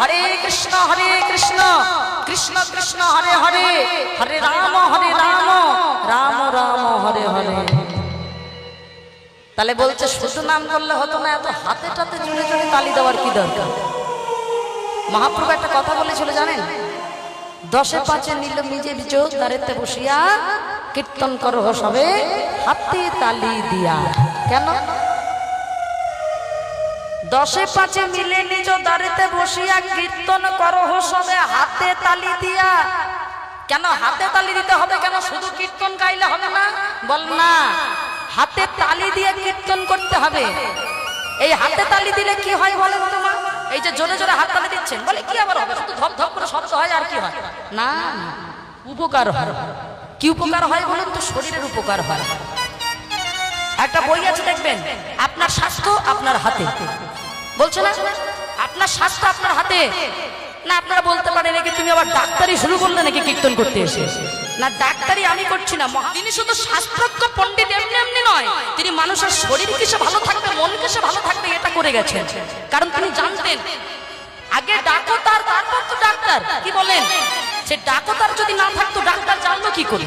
হরে কৃষ্ণ হরে কৃষ্ণ কৃষ্ণ কৃষ্ণ, হরে হরে হরে রাম হরে রাম রাম রাম, হরে হরে। তাহলে বলছে, শুধু নাম করলে হতো না, এত হাতে টাতে জুড়ে জুড়ে তালি দেওয়ার কি দরকার? মহাপ্রভু একটা কথা বলেছিল, জানেন? দশে পাঁচে নিল নিজে বিজোগ দাঁড়েতে বসিয়া কীর্তন করো সবে, হাতে তালি দিয়া। কেন? দশে পাঁচে মিলে নিজ দাঁড়িতে বসিয়া কীর্তন করো সবে হাতে তালি দিয়া। কেন হাতে তালি দিতে হবে কেন? শুধু কীর্তন গাইলে হবে না। বল না, হাতে তালি দিয়ে কীর্তন করতে হবে। এই হাতে তালি দিলে কি হয় বলেন তোমার এই যে জোরে জোরে হাত তালি দিচ্ছেন, বলে কি আবার হবে? শুধু ধপ ধপ করে শব্দ হয় আর কি হয়? না, উপকার হয়। কি উপকার হয় বলুন তো? শরীরের উপকার হয়। একটা বই আছে দেখবেন, আপনার স্বাস্থ্য আপনার হাতে। বলছে না? আপনার স্বাস্থ্য আপনার হাতে? না, আপনারা বলতে পারেন নাকি তুমি আবার ডাক্তারি শুরু করলে নাকি কীর্তন করতে এসে? না, ডাক্তারি আমি করছি না তিনি শুধু শাস্ত্রজ্ঞ পণ্ডিত এমনি এমনি নয়, তিনি মানুষের শরীর কিসে ভালো থাকবে, মন কিসে ভালো থাকবে এটা করে গেছেন। কারণ তিনি জানতেন, আগে ডাক্তার তারপর তো ডাক্তার। কি বলেন? সে ডাক্তার যদি না থাকতো, ডাক্তার জানলো কি করে?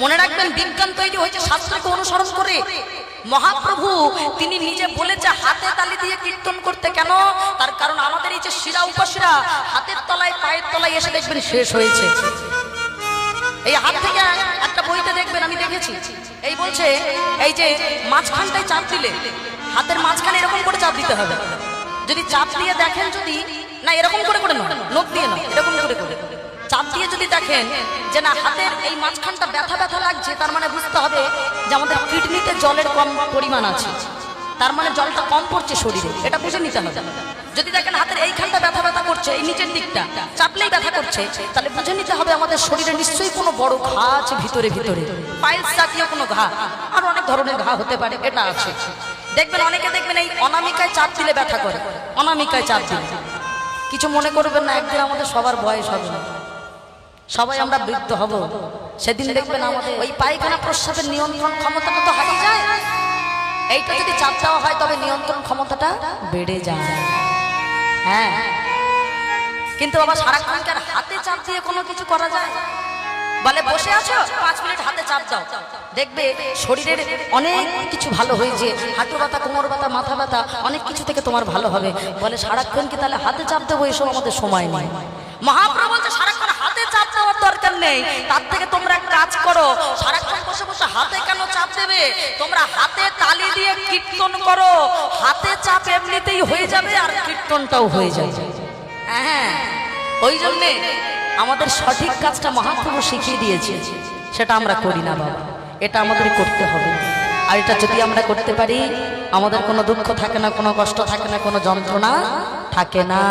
মনে রাখবেন, বিজ্ঞান তৈরি হয়েছে, শাস্ত্রকে অনুসরণ করে। মহাপ্রভু, তিনি নিজে বলেছে হাতে তালি দিয়ে কীর্তন করতে কেন? তার কারণ আমাদের এই যে শিরা উপাসীরা, হাতের তলায়, পায়ের তলায় এসে দেখবেন শেষ হয়েছে। এই হাত থেকে একটা বইতে দেখবেন, আমি দেখেছি। এই বলছে, এই যে মাঝখানটায় চাপ দিলে, হাতের মাঝখানে এরকম করে চাপ দিতে হবে। যদি চাপ দিয়ে দেখেন যদি, না এরকম করে করে নয় নখ দিয়ে নয়, এরকম করে করে। চাপ দিয়ে যদি দেখেন যে না, হাতের এই মাঝখানটা ব্যথা ব্যথা লাগছে, তার মানে বুঝতে হবে যে আমাদের কিডনিতে জলের কম পরিমাণ আছে। তার মানে জলটা কম পড়ছে শরীরে, এটা বুঝে নিতে হবে। যদি দেখেন হাতের এইখানটা ব্যথা ব্যথা করছে, এই নিচের দিকটা চাপলেই ব্যথা করছে, তাহলে বুঝে নিতে হবে আমাদের শরীরে নিশ্চয়ই কোনো বড় ঘা আছে ভিতরে ভিতরে পাইলস জাতীয় কোনো ঘা, আর অনেক ধরনের ঘা হতে পারে, এটা আছে। দেখবেন, অনেকে দেখবেন এই অনামিকায় চাপ দিলে ব্যথা করে, অনামিকায় চাপ দিলে। কিছু মনে করবেন না, একদিন আমাদের সবার বয়স হবে। না সবাই আমরা বৃদ্ধ হব। সেদিন দেখবেন আমাদের ওই পায়খানা প্রস্রাবের নিয়ন্ত্রণ ক্ষমতাটা তো হারিয়ে যায়। এইটা যদি চাপ দেওয়া হয় তবে নিয়ন্ত্রণ ক্ষমতাটা বেড়ে যায়। হ্যাঁ। কিন্তু বাবা সারাক্ষণ কি আর হাতে চাপ দিয়ে কোনো কিছু করা যায়? বলে বসে আছো? পাঁচ মিনিট হাতে চাপ দাও। দেখবে শরীরের অনেক কিছু ভালো হয়েছে। হাঁটু ব্যথা কোমর ব্যথা মাথা ব্যথা অনেক কিছু থেকে তোমার ভালো হবে। বলে সারাক্ষণ কি তাহলে হাতে চাপ দেবো? এসব আমাদের সময় নেই। মহাপ্রভু বলছে সারাক্ষণ হাতে চাপ দেওয়ার দরকার নেই। তার থেকে তোমরা কাজ করো, সারাক্ষণ বসে বসে হাতে কেন চাপ দেবে? তোমরা হাতে তালি দিয়ে কীর্তন করো। হাতে চাপ এমনিতেই হয়ে যাবে আর কীর্তনটাও হয়ে যাবে। হ্যাঁ ওই জন্যে আমাদের সঠিক কাজটা মহাপ্রভু শিখিয়ে দিয়েছে। সেটা আমরা করি না বাবা, এটা আমাদের করতে হবে। আর এটা যদি আমরা করতে পারি, আমাদের কোনো দুঃখ থাকে না, কোনো কষ্ট থাকে না, কোনো যন্ত্রণা থাকে না।